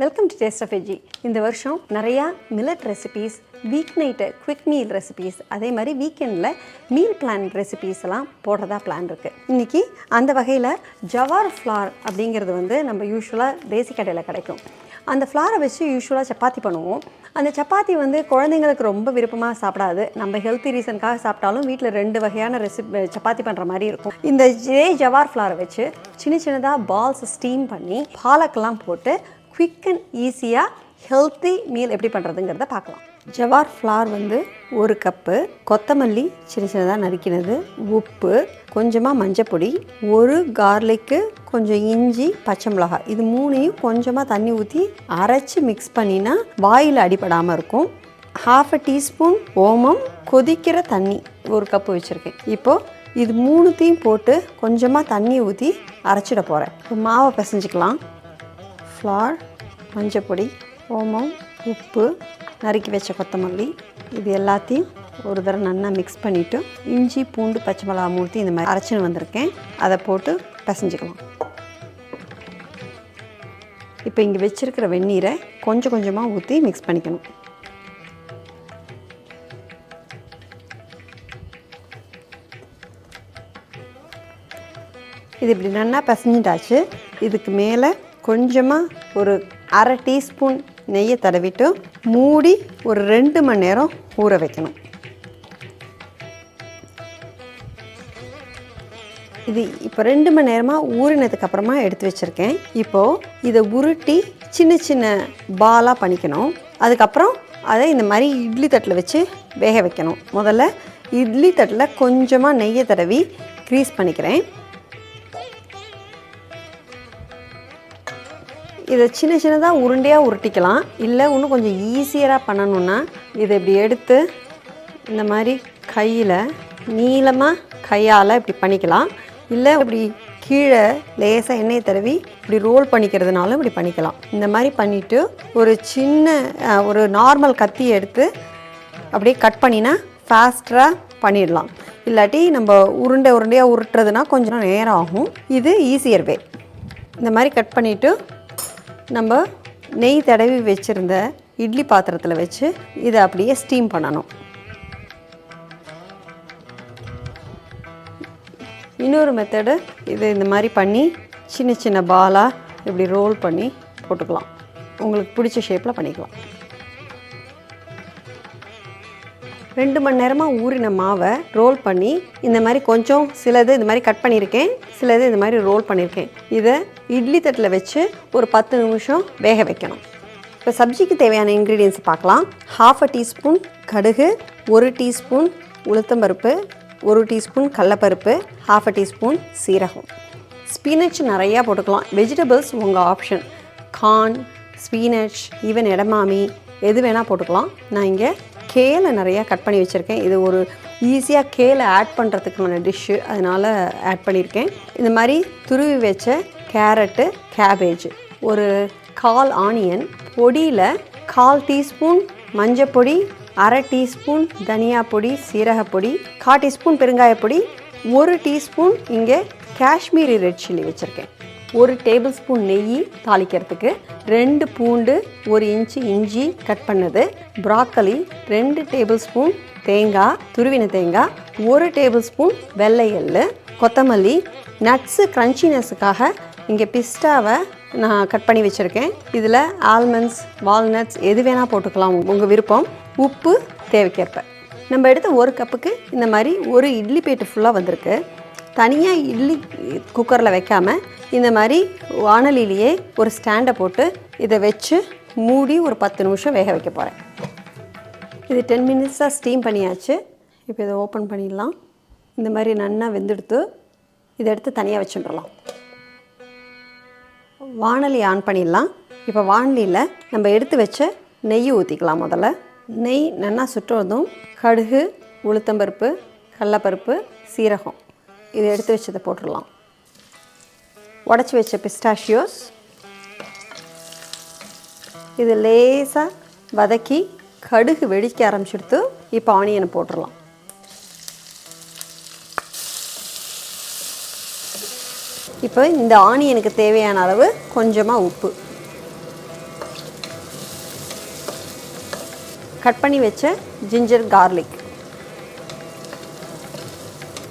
Welcome to taste of veggie இந்த வருஷம் நிறையா millet recipes week night quick meal recipes அதே மாதிரி வீக்கெண்டில் மீல் பிளான் ரெசிபீஸ் எல்லாம் போடுறதா பிளான் இருக்குது இன்றைக்கி அந்த வகையில் ஜவார் ஃப்ளார் அப்படிங்கிறது வந்து நம்ம யூஸ்வலாக தேசி கடையில் கிடைக்கும். அந்த ஃப்ளாரை வச்சு யூஸ்வலாக சப்பாத்தி பண்ணுவோம். அந்த சப்பாத்தி வந்து குழந்தைங்களுக்கு ரொம்ப விருப்பமாக சாப்பிடாது. நம்ம ஹெல்த்தி ரீசனுக்காக சாப்பிட்டாலும் வீட்டில் ரெண்டு வகையான ரெசிபி சப்பாத்தி பண்ணுற மாதிரி இருக்கும். இந்த ஜே ஜவார் ஃப்ளாரை வச்சு சின்ன சின்னதாக பால்ஸ் ஸ்டீம் பண்ணி பாலக்கெல்லாம் போட்டு குவிக் அண்ட் ஈஸியாக ஹெல்த்தி மீல் எப்படி பண்ணுறதுங்கிறத பார்க்கலாம். ஜவார் ஃப்ளார் வந்து ஒரு கப்பு கொத்தமல்லி சின்ன சின்னதாக நறுக்கினது உப்பு கொஞ்சமாக மஞ்சப்பொடி ஒரு கார்லிக்கு கொஞ்சம் இஞ்சி பச்சை மிளகாய். இது மூணையும் கொஞ்சமாக தண்ணி ஊற்றி அரைச்சி மிக்ஸ் பண்ணினா வாயில் அடிபடாமல் இருக்கும். ஹாஃப் அ டீஸ்பூன் ஓமம் கொதிக்கிற தண்ணி ஒரு கப்பு வச்சுருக்கேன். இப்போது இது மூணுத்தையும் போட்டு கொஞ்சமாக தண்ணி ஊற்றி அரைச்சிட போகிறேன் மாவை பிசைஞ்சிக்கலாம். ஃப்ளார் மஞ்சப்பொடி ஓமம் உப்பு நறுக்கி வச்ச கொத்தமல்லி இது எல்லாத்தையும் ஒரு தடவை நல்லா மிக்ஸ் பண்ணிவிட்டு இஞ்சி பூண்டு பச்சை மிளகா மூர்த்தி இந்த மாதிரி அரைச்சின்னு வந்திருக்கேன். அதை போட்டு பிசைஞ்சிக்கலாம். இப்போ இங்கே வச்சுருக்கிற வெந்நீரை கொஞ்சம் கொஞ்சமாக ஊற்றி மிக்ஸ் பண்ணிக்கணும். இது இப்படி நல்லா பிசைஞ்சிட்டாச்சு. இதுக்கு மேலே கொஞ்சமாக ஒரு அரை டீஸ்பூன் நெய்யை தடவிட்டு மூடி ஒரு ரெண்டு மணி நேரம் ஊற வைக்கணும். இது இப்போ ரெண்டு மணி நேரமாக ஊறினதுக்கு அப்புறமா எடுத்து வச்சுருக்கேன். இப்போது இதை உருட்டி சின்ன சின்ன பாலாக பண்ணிக்கணும். அதுக்கப்புறம் அதை இந்த மாதிரி இட்லி தட்டில் வச்சு வேக வைக்கணும். முதல்ல இட்லி தட்டில் கொஞ்சமாக நெய்யை தடவி க்ரீஸ் பண்ணிக்கிறேன். இதை சின்ன சின்னதாக உருண்டையாக உருட்டிக்கலாம். இல்லை இன்னும் கொஞ்சம் ஈஸியராக பண்ணணுன்னா இதை இப்படி எடுத்து இந்த மாதிரி கையில் நீளமாக கையால் இப்படி பண்ணிக்கலாம். இல்லை இப்படி கீழே லேசாக எண்ணெயை தடவி இப்படி ரோல் பண்ணிக்கிறதுனாலும் இப்படி பண்ணிக்கலாம். இந்த மாதிரி பண்ணிவிட்டு ஒரு சின்ன ஒரு நார்மல் கத்தி எடுத்து அப்படியே கட் பண்ணினா ஃபாஸ்டராக பண்ணிடலாம். இல்லாட்டி நம்ம உருண்டை உருண்டையாக உருட்டுறதுனா கொஞ்சம் நேரம் ஆகும். இது ஈஸியர் வே இந்த மாதிரி கட் பண்ணிவிட்டு நம்ம நெய் தடவி வச்சுருந்த இட்லி பாத்திரத்தில் வச்சு இதை அப்படியே ஸ்டீம் பண்ணணும். இன்னொரு மெத்தடு இது இந்த மாதிரி பண்ணி சின்ன சின்ன பாலாக இப்படி ரோல் பண்ணி போட்டுக்கலாம். உங்களுக்கு பிடிச்ச ஷேப்பில் பண்ணிக்கலாம். ரெண்டு மணி நேரமாக ஊறின மாவை ரோல் பண்ணி இந்த மாதிரி கொஞ்சம் சிலது இந்த மாதிரி கட் பண்ணியிருக்கேன் சிலது இந்த மாதிரி ரோல் பண்ணியிருக்கேன். இதை இட்லி தட்டில் வச்சு ஒரு பத்து நிமிஷம் வேக வைக்கணும். இப்போ சப்ஜிக்கு தேவையான இன்க்ரீடியன்ஸ் பார்க்கலாம். ஹாஃப் அ டீஸ்பூன் கடுகு ஒரு டீஸ்பூன் உளுத்தம்பருப்பு ஒரு டீஸ்பூன் கடலப்பருப்பு ஹாஃப் அ டீஸ்பூன் சீரகம். ஸ்பீனச் நிறையா போட்டுக்கலாம். வெஜிடபிள்ஸ் உங்கள் option corn spinach even edamame எது வேணால் போட்டுக்கலாம். நான் இங்கே கேலை நிறையா கட் பண்ணி வச்சுருக்கேன். இது ஒரு ஈஸியாக கேலை ஆட் பண்ணுறதுக்கான டிஷ்ஷு அதனால் ஆட் பண்ணியிருக்கேன் இந்த மாதிரி துருவி வச்ச கேரட்டு கேபேஜ் ஒரு கால் ஆனியன் பொடியில் கால் டீஸ்பூன் மஞ்சப்பொடி அரை டீஸ்பூன் தனியா பொடி சீரகப்பொடி கால் டீஸ்பூன் பெருங்காயப்பொடி ஒரு டீஸ்பூன் இங்கே காஷ்மீரி ரெட் சில்லி வச்சுருக்கேன். ஒரு டேபிள் ஸ்பூன் நெய் தாளிக்கிறதுக்கு ரெண்டு பூண்டு ஒரு இன்ச்சு இஞ்சி கட் பண்ணது ப்ராக்கலி ரெண்டு டேபிள் ஸ்பூன் தேங்காய் துருவின தேங்காய் ஒரு டேபிள் ஸ்பூன் வெள்ளை எள்ளு கொத்தமல்லி நட்ஸு க்ரன்ச்சினஸுக்காக இங்கே பிஸ்டாவை நான் கட் பண்ணி வச்சுருக்கேன். இதில் ஆல்மண்ட்ஸ் வால்நட்ஸ் எது வேணால் போட்டுக்கலாம் உங்கள் விருப்பம். உப்பு தேவைக்கேற்ப. நம்ம எடுத்த ஒரு கப்புக்கு இந்த மாதிரி ஒரு இட்லி பேட்டு ஃபுல்லாக வந்திருக்கு. தனியாக இட்லி குக்கரில் வைக்காமல் இந்த மாதிரி வானலிலேயே ஒரு ஸ்டாண்டை போட்டு இதை வச்சு மூடி ஒரு பத்து நிமிஷம் வேக வைக்க போகிறேன் இது டென் மினிட்ஸாக ஸ்டீம் பண்ணியாச்சு. இப்போ இதை ஓப்பன் பண்ணிடலாம். இந்த மாதிரி நன்னா வெந்தெடுத்து இதை எடுத்து தனியாக வச்சுட்டுலாம் வானலி ஆன் பண்ணிடலாம். இப்போ வானலியில் நம்ம எடுத்து வச்ச நெய் ஊற்றிக்கலாம் முதல்ல. நெய் நல்லா சுற்றுவதும் கடுகு உளுத்தம்பருப்பு கடலப்பருப்பு சீரகம். இதை எடுத்து வச்சதை போட்டுடலாம். உடச்சி வச்ச பிஸ்டாஷியோஸ் இது லேசாக வதக்கி கடுகு வெடிக்க ஆரம்பிச்சுடுத்து இப்போ ஆனியனை போட்டுடலாம் இப்போ இந்த ஆனியனுக்கு தேவையான அளவு கொஞ்சமாக உப்பு. கட் பண்ணி வச்ச ஜிஞ்சர் கார்லிக்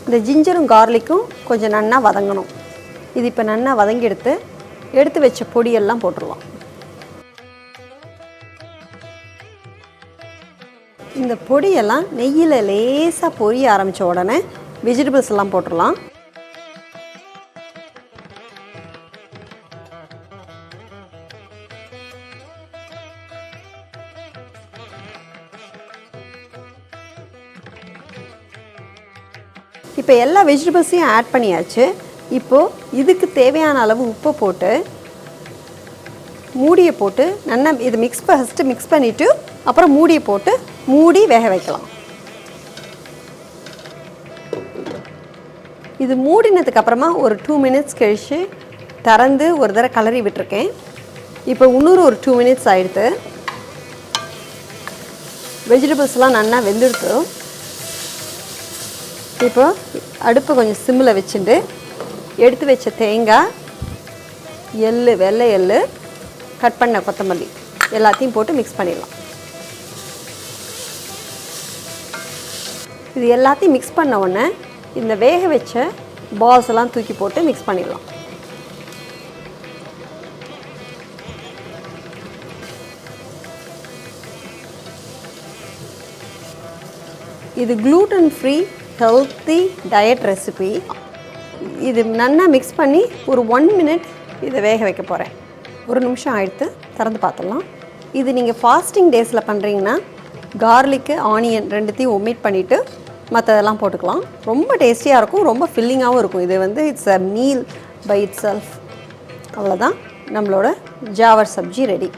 இந்த ஜிஞ்சரும் கார்லிக்கும் கொஞ்சம் நன்னா வதங்கணும். இது இப்போ நல்லா வதங்கி எடுத்து எடுத்து வச்ச பொடியெல்லாம் போட்டுடலாம் இந்த பொடியெல்லாம் நெய்யில் லேசாக பொரிய ஆரம்பித்த உடனே வெஜிடபிள்ஸ் எல்லாம் போட்டுடலாம். இப்போ எல்லா வெஜிடபிள்ஸையும் ஆட் பண்ணியாச்சு. இப்போது இதுக்கு தேவையான அளவு உப்பு போட்டு மூடியை போட்டு நல்லா இது மிக்ஸ் ஃபஸ்ட்டு மிக்ஸ் பண்ணிவிட்டு அப்புறம் மூடியை போட்டு மூடி வேக வைக்கலாம். இது மூடினதுக்கு அப்புறமா ஒரு டூ மினிட்ஸ் கழித்து திறந்து ஒரு தடவை கலரி விட்டுருக்கேன். இப்போ இன்னொரு ஒரு டூ மினிட்ஸ் ஆகிடுது வெஜிடபிள்ஸ்லாம் நல்லா வெந்துடுத்து இப்போ அடுப்பை கொஞ்சம் சிம்மில் வச்சுட்டு எடுத்து வச்ச தேங்காய் எள்ளு வெள்ளை எள்ளு கட் பண்ண கொத்தமல்லி. எல்லாத்தையும் போட்டு மிக்ஸ் பண்ணிடலாம். இது எல்லாத்தையும் மிக்ஸ் பண்ண உடனே இந்த வேக வச்ச பால்ஸ் எல்லாம் தூக்கி போட்டு மிக்ஸ் பண்ணிடலாம். இது gluten free healthy diet recipe இது நல்லா மிக்ஸ் பண்ணி ஒரு ஒன் மினிட் இதை வேக வைக்க போகிறேன் ஒரு நிமிஷம் ஆயிடுத்து திறந்து பார்த்துடலாம். இது நீங்கள் ஃபாஸ்டிங் டேஸில் பண்ணுறீங்கன்னா கார்லிக்கு ஆனியன் ரெண்டுத்தையும் ஒமிட் பண்ணிவிட்டு மற்றதெல்லாம் போட்டுக்கலாம். ரொம்ப டேஸ்டியாக இருக்கும் ரொம்ப ஃபில்லிங்காகவும் இருக்கும். இது வந்து it's a meal by itself அவ்வளோதான் நம்மளோட ஜாவர் சப்ஜி ரெடி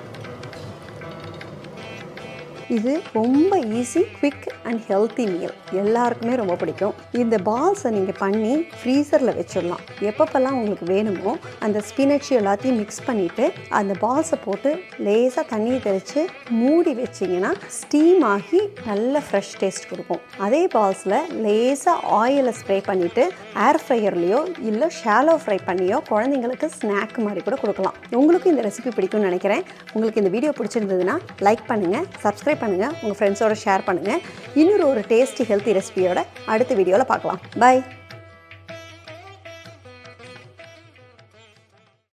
இது ரொம்ப easy quick and healthy meal எல்லாருக்குமே ரொம்ப பிடிக்கும். இந்த பால்ஸை நீங்கள் பண்ணி ஃப்ரீசரில் வச்சிடலாம். எப்பப்பெல்லாம் உங்களுக்கு வேணுமோ அந்த ஸ்பினச் எல்லாத்தையும் மிக்ஸ் பண்ணிவிட்டு அந்த பால்ஸை போட்டு லேசாக தண்ணியை தெளித்து மூடி வச்சிங்கன்னா ஸ்டீம் ஆகி நல்ல ஃப்ரெஷ் டேஸ்ட் கொடுக்கும். அதே பால்ஸில் லேசாக ஆயிலை ஸ்ப்ரே பண்ணிவிட்டு ஏர் ஃப்ரையர்லேயோ இல்லை ஷாலோ ஃப்ரை பண்ணியோ குழந்தைங்களுக்கு ஸ்நாக் மாதிரி கூட கொடுக்கலாம். உங்களுக்கும் இந்த ரெசிபி பிடிக்கும்னு நினைக்கிறேன். உங்களுக்கு இந்த வீடியோ பிடிச்சிருந்ததுன்னா லைக் பண்ணுங்கள் சப்ஸ்கிரைப் பண்ணுங்கள் உங்கள் ஃப்ரெண்ட்ஸோட ஷேர் பண்ணுங்கள் இன்னொரு ஒரு டேஸ்டி ஹெல்த்தி ரெசிபியோட அடுத்த வீடியோவில் பார்க்கலாம். பை